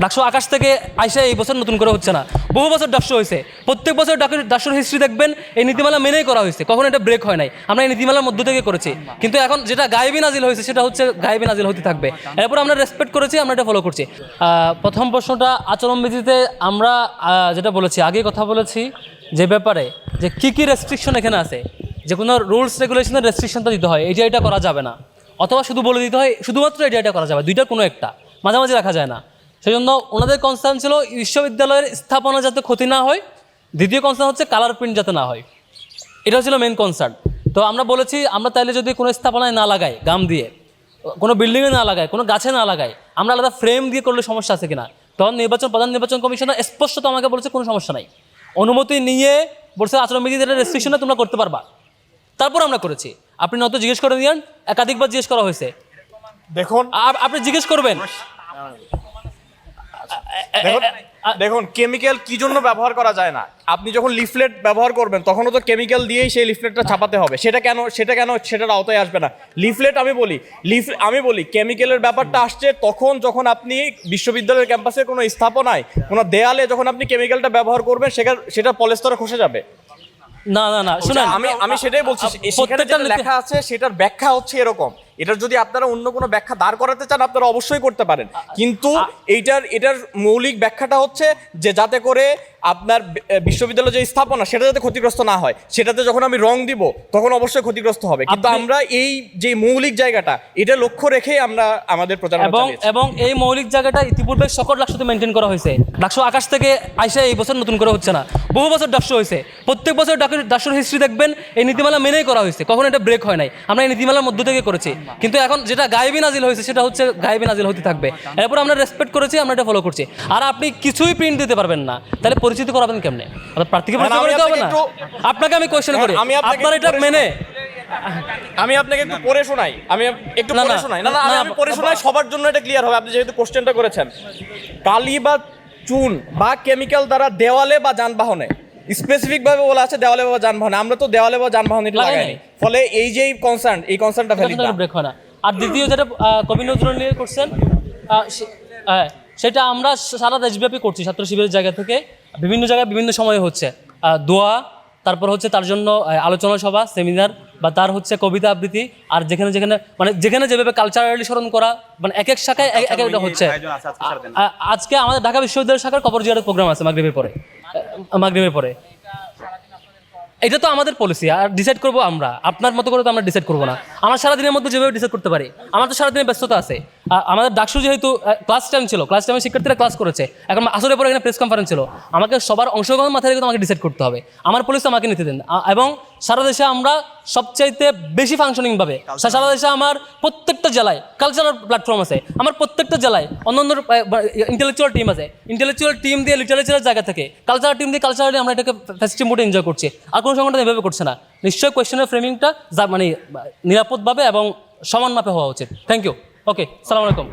ডাকশো আকাশ থেকে আইসা এই বছর নতুন করে হচ্ছে না। বহু বছর ডাকশো হয়েছে প্রত্যেক বছর ডাক- ডাকশোর হিস্ট্রি দেখবেন, এই নীতিমালা মেনেই করা হয়েছে কখনো এটা ব্রেক হয় নাই। আমরা এই নীতিমালার মধ্য থেকে করেছি। কিন্তু এখন যেটা গায়েবী নাজিল হয়েছে সেটা হচ্ছে গায়েবী নাজিল হতে থাকবে। এরপর আমরা রেসপেক্ট করেছি, আমরা এটা ফলো করছি। প্রথম প্রশ্নটা, আচরণবিধিতে আমরা যেটা বলেছি, আগে কথা বলেছি যে ব্যাপারে, যে কী কী রেস্ট্রিকশন এখানে আছে? যে কোনো রুলস রেগুলেশনের রেস্ট্রিকশনটা দিতে হয় যে এটা করা যাবে না। অথবা শুধু বলে দিতে হয়, শুধুমাত্র এটা এটা করা যাবে, দুইটার কোনো একটা। মাঝামাঝি রাখা যায় না। সেই জন্য ওনাদের কনসার্ন ছিল বিশ্ববিদ্যালয়ের স্থাপনা যাতে ক্ষতি না হয় দ্বিতীয় কনসার্ন হচ্ছে কালার প্রিন্ট যাতে না হয়। এটা ছিল মেন কনসার্ন তো আমরা বলেছি আমরা তাইলে যদি কোনো স্থাপনায় না লাগাই গাম দিয়ে কোনো বিল্ডিংয়ে না লাগাই কোনো গাছে না লাগাই আমরা আলাদা ফ্রেম দিয়ে করলে সমস্যা আছে কিনা? তখন নির্বাচন প্রধান নির্বাচন কমিশনার স্পষ্টত আমাকে বলেছে কোনো সমস্যা নাই। অনুমতি নিয়ে বলছে আচরণবিধির রেস্ট্রিকশনে তোমরা করতে পারবা। তারপর আমরা করেছি। আপনি নত জিজ্ঞেস করে নিয়েন একাধিকবার জিজ্ঞেস করা হয়েছে। দেখুন। আপ- আপনি জিজ্ঞেস করবেন। দেখুন কেমিক্যাল কি জন্য ব্যবহার করা যায় না? আপনি যখন লিফলেট ব্যবহার করবেন তখনও তো কেমিক্যাল দিয়েই সেই লিফলেটটা ছাপাতে হবে। সেটা কেন সেটা কেন সেটার আওতায় আসবে না? লিফলেট আমি বলি লিফ আমি বলি কেমিক্যালের ব্যাপারটা আসছে তখন যখন আপনি বিশ্ববিদ্যালয়ের ক্যাম্পাসের কোনো স্থাপনায় কোনো দেয়ালে যখন আপনি কেমিক্যালটা ব্যবহার করবেন সেটা সেটা পলেস্তরে খসে যাবে। না না না শুনুন। আমি আমি সেটাই বলছি সেখানে লেখা আছে সেটার ব্যাখ্যা হচ্ছে এরকম। এটার যদি আপনারা অন্য কোনো ব্যাখ্যা দাঁড় করাতে চান আপনারা অবশ্যই করতে পারেন। কিন্তু এইটার এটার মৌলিক ব্যাখ্যাটা হচ্ছে যে যাতে করে আপনার বিশ্ববিদ্যালয় যে স্থাপনা সেটা যাতে ক্ষতিগ্রস্ত না হয়। সেটাতে যখন আমি রং দিব তখন অবশ্যই ক্ষতিগ্রস্ত হবে। কিন্তু আমরা এই যে মৌলিক জায়গাটা এটা লক্ষ্য রেখেই আমরা আমাদের প্রচারণা এবং এবং এই মৌলিক জায়গাটা ইতিপূর্বে সকল ডাকশোতে মেনটেন করা হয়েছে। ডাকশো আকাশ থেকে আইসা এই বছর নতুন করে হচ্ছে না। বহু বছর ডাকশো হয়েছে প্রত্যেক বছর ডাক- ডাকশোর হিস্ট্রি দেখবেন এই নীতিমালা মেনেই করা হয়েছে কখনো এটা ব্রেক হয় নাই। আমরা এই নীতিমালার মধ্য থেকে করেছি। কিন্তু এখন যেটা গায়েবী নাজিল হয়েছে সেটা হচ্ছে গায়েবী নাজিল হতে থাকবে। এরপর আমরা রেসপেক্ট করেছি আমরা এটা ফলো করছি। আর আপনি কিছুই প্রিন্ট দিতে পারবেন না। তাহলে পরিচিত করাবেন কেমনে? প্রার্থীকে করতে হবে না? আপনাকে আমি কোয়েশ্চেন করি। আমি আপনার এটা মেনে আমি আপনাকে একটু পড়ে শোনাই। আমি একটু পড়ে শোনাই। না না আমি পড়ে শোনাই সবার জন্য এটা ক্লিয়ার হবে। আপনি যেহেতু কোশ্চেনটা করেছেন। কালি বা চুন বা কেমিক্যাল দ্বারা দেওয়ালে বা যানবাহনে। স্পেসিফিক ভাবে বলা আছে দেওয়ালে বা যানবাহনে। আমরা তো দেওয়ালে বা যানবাহনে লাগাইনি। ফলে এই যে কনসার্ন এই কনসার্নটা ভ্যালিড না। ব্রেক হয় না। আর দ্বিতীয় যেটা কবি নজরুল নিয়ে করছেন হ্যাঁ, সেটা আমরা সারা দেশব্যাপী করছি ছাত্র শিবিরের জায়গা থেকে। বিভিন্ন জায়গায় বিভিন্ন সময়ে হচ্ছে। দোয়া তারপর হচ্ছে তার জন্য আলোচনা সভা সেমিনার বা তার হচ্ছে কবিতা আবৃত্তি আর যেখানে যেখানে মানে যেখানে যেভাবে কালচারালি স্মরণ করা মানে এক এক শাখায় এক এক একটা হচ্ছে। আ- আজকে আমাদের ঢাকা বিশ্ববিদ্যালয় শাখার কবর জিয়ারের প্রোগ্রাম আছে মাগরিবের পরে। মাগরিবের পরে। এটা তো আমাদের পলিসি আর ডিসাইড করব আমরা। আপনার মতো করে তো আমরা ডিসাইড করব না। আমার সারাদিনের মধ্যে যেভাবে ডিসাইড করতে পারি আমার তো সারাদিনের ব্যস্ততা আছে। আমাদের ডাকসু যেহেতু ক্লাস টাইম ছিল ক্লাস টাইমে শিক্ষার্থীরা ক্লাস করেছে। এখন আসলে পরে এখানে প্রেস কনফারেন্স ছিল। আমাকে সবার অংশগ্রহণ মাথায় রেখে তো আমাকে ডিসাইড করতে হবে। আমার পলিসি আমাকে নিতে দেন। এবং সারা দেশে আমরা সবচাইতে বেশি ফাংশনিংভাবে সারা দেশে আমার প্রত্যেকটা জেলায় কালচারাল প্ল্যাটফর্ম আছে। আমার প্রত্যেকটা জেলায় অন্য অন্য ইন্টেলেকচুয়াল টিম আছে। ইন্টেলেকচুয়াল টিম দিয়ে লিটারেচারের জায়গা থেকে কালচারাল টিম দিয়ে কালচারালি আমরা এটাকে ফেস্টিভ মোডে এনজয় করছি। আর কোনো সংগঠন এভাবে করছে না। নিশ্চয়ই কোয়েশ্চেনের ফ্রেমিংটা যা মানে নিরাপদভাবে এবং সমান মাপে হওয়া উচিত। থ্যাংক ইউ ওকে সালাম আলাইকুম।